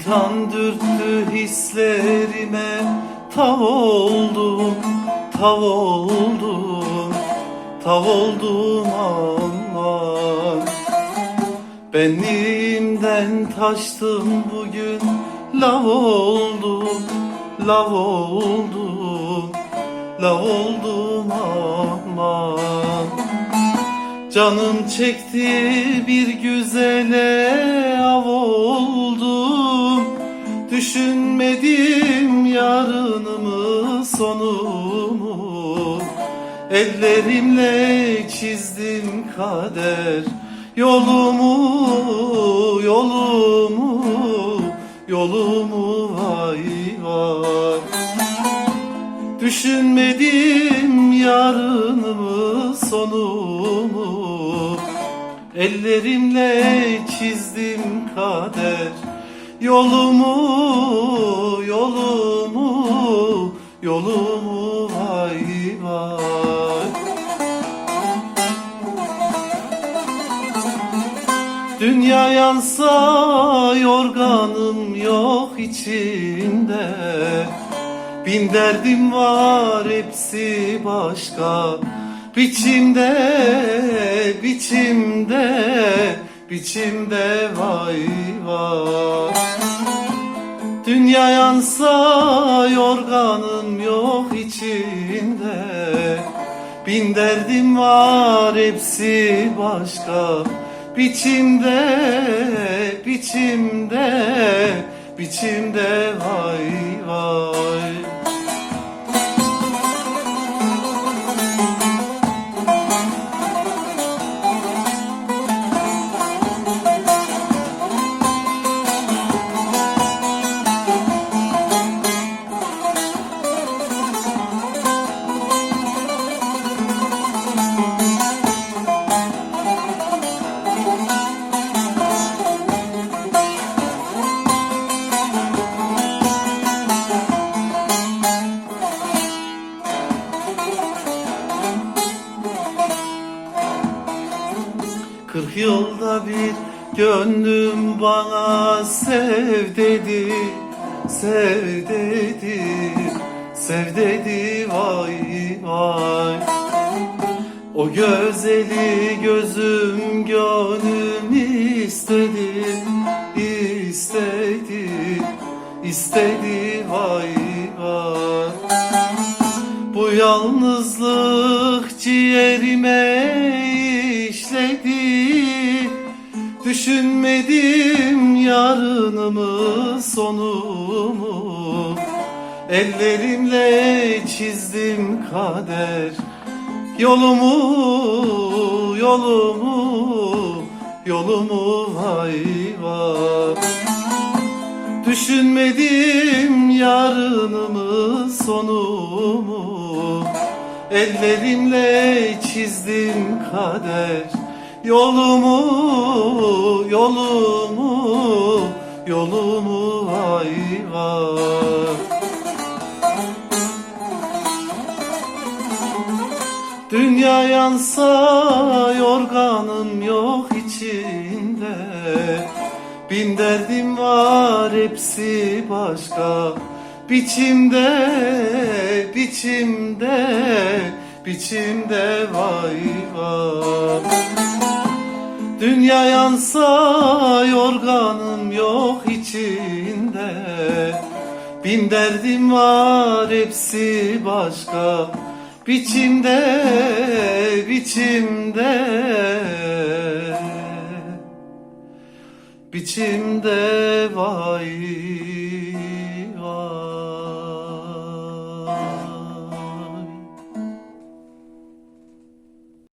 Şeytan dürttü hislerime tav oldum, tav oldum, tav oldum aman. Benliğimden taştım bugün lav oldum, lav oldum, lav oldum aman. Canım çekti bir güzele av oldum Düşünmedim yarınımı sonumu. Ellerimle çizdim kader Yolumu, yolumu, yolumu. Vay vay. Düşünmedim yarınımı sonumu. Ellerimle çizdim kader Yolumu, yolumu, yolumu vay vay. Dünya yansa yorganım yok içinde. Bin derdim var hepsi başka. Biçimde, biçimde, biçimde vay vay. Dünya yansa yorganım yok içinde. Bin derdim var hepsi başka. Biçimde, biçimde, biçimde vay vay Kırk yılda bir gönlüm bana sev dedi, sev dedi, sev dedi vay vay. O güzeli gözüm gönlüm istedi, istedi, istedi vay vay. Bu yalnızlık ciğerime Düşünmedim yarınımı sonumu. Ellerimle çizdim kader Yolumu, yolumu, yolumu vay vay. Düşünmedim yarınımı sonumu. Ellerimle çizdim kader Yolumu, yolumu, yolumu vay vay Dünya yansa yorganım yok içinde. Bin derdim var hepsi başka. Biçimde, biçimde, biçimde vay vay Dünya yansa yorganım yok içinde. Bin derdim var hepsi başka. Biçimde, biçimde. Biçimde vay